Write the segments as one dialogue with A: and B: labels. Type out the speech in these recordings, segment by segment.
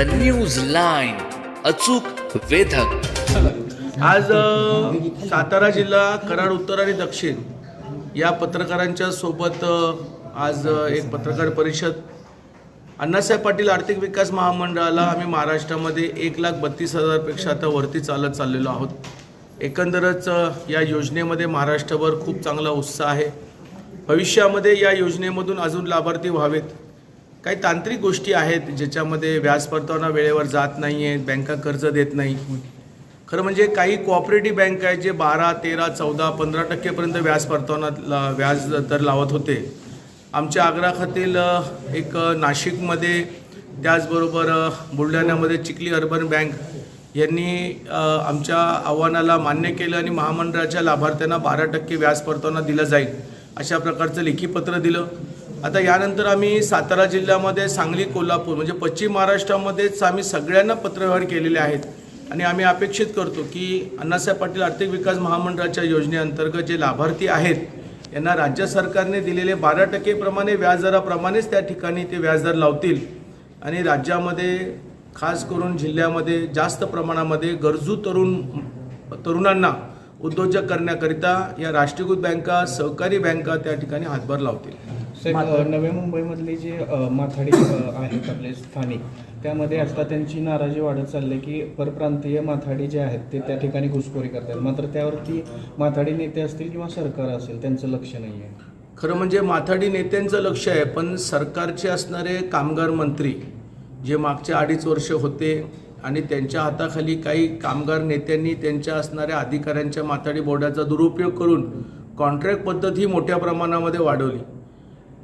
A: The news line अचूक वेधक.
B: आज सातारा जिल्हा कराड उत्तर आणि दक्षिण या पत्रकारांच्या सोबत आज एक पत्रकार परिषद. अण्णासाहेब पाटील आर्थिक विकास महामंडळाला आम्ही महाराष्ट्रामध्ये एक लाख बत्तीस हजारपेक्षा आता वरती चालत चाललेलो आहोत. एकंदरच या योजनेमध्ये महाराष्ट्रभर खूप चांगला उत्साह आहे. भविष्यामध्ये या योजनेमधून अजून लाभार्थी व्हावेत. काही तांत्रिक गोष्टी आहेत ज्याच्यामध्ये व्याज परतावा वेळेवर जात नाही आहेत बँका कर्ज देत नाही. खरं म्हणजे काही कोऑपरेटिव्ह बँक आहेत जे बारा तेरा चौदा पंधरा टक्केपर्यंत व्याज परतावा ला- व्याज दर लावत होते. आमच्या आग्राखातील एक नाशिकमध्ये त्याचबरोबर बुलढाण्यामध्ये चिखली अर्बन बँक यांनी आमच्या आव्हानाला मान्य केलं आणि महामंडळाच्या लाभार्थ्यांना बारा टक्के व्याज परतावा दिलं जाईल अशा प्रकारचं लेखी पत्र दिलं. आता यानंतर आम्ही सातारा जिल्ह्यामध्ये सांगली कोल्हापूर म्हणजे पश्चिम महाराष्ट्रामध्येच आम्ही सगळ्यांना पत्रव्यवहार केलेले आहेत. आणि आम्ही अपेक्षित करतो की अण्णासाहेब पाटील आर्थिक विकास महामंडळाच्या योजनेअंतर्गत जे लाभार्थी आहेत यांना राज्य सरकारने दिलेले बारा टक्केप्रमाणे व्याजदराप्रमाणेच त्या ठिकाणी ते व्याजदर लावतील. आणि राज्यामध्ये खास करून जिल्ह्यामध्ये जास्त प्रमाणामध्ये गरजू तरुण तरुणांना उद्योजक करण्याकरिता या राष्ट्रीयकृत बँका सहकारी बँका त्या ठिकाणी हातभार लावतील.
C: नवी मुंबईमधले जे माथाडी आहेत आपले स्थानिक त्यामध्ये आता त्यांची नाराजी वाढत चालली आहे की परप्रांतीय माथाडी जे आहेत ते त्या ठिकाणी घुसखोरी करतात. मात्र त्यावरती माथाडी नेते असतील किंवा सरकार असेल त्यांचं लक्ष नाही आहे
B: खरं म्हणजे माथाडी नेत्यांचं लक्ष आहे पण सरकारचे असणारे कामगार मंत्री जे मागच्या अडीच वर्ष होते आणि त्यांच्या हाताखाली काही कामगार नेत्यांनी त्यांच्या असणाऱ्या अधिकाऱ्यांच्या माथाडी बोर्डाचा दुरुपयोग करून कॉन्ट्रॅक्ट पद्धत ही मोठ्या प्रमाणामध्ये वाढवली.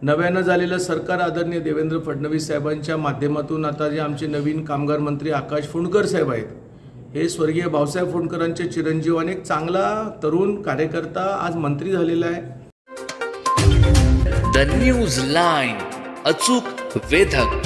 B: नव्यानं झालेलं सरकार आदरणीय देवेंद्र फडणवीस साहेबांच्या माध्यमातून आता जे आमचे नवीन कामगार मंत्री आकाश फुंडकर साहेब आहेत हे स्वर्गीय भाऊसाहेब फुंडकरांचे चिरंजीव आणि एक चांगला तरुण कार्यकर्ता आज मंत्री झालेला आहे.
A: द न्यूज लाईन अचूक वेधक.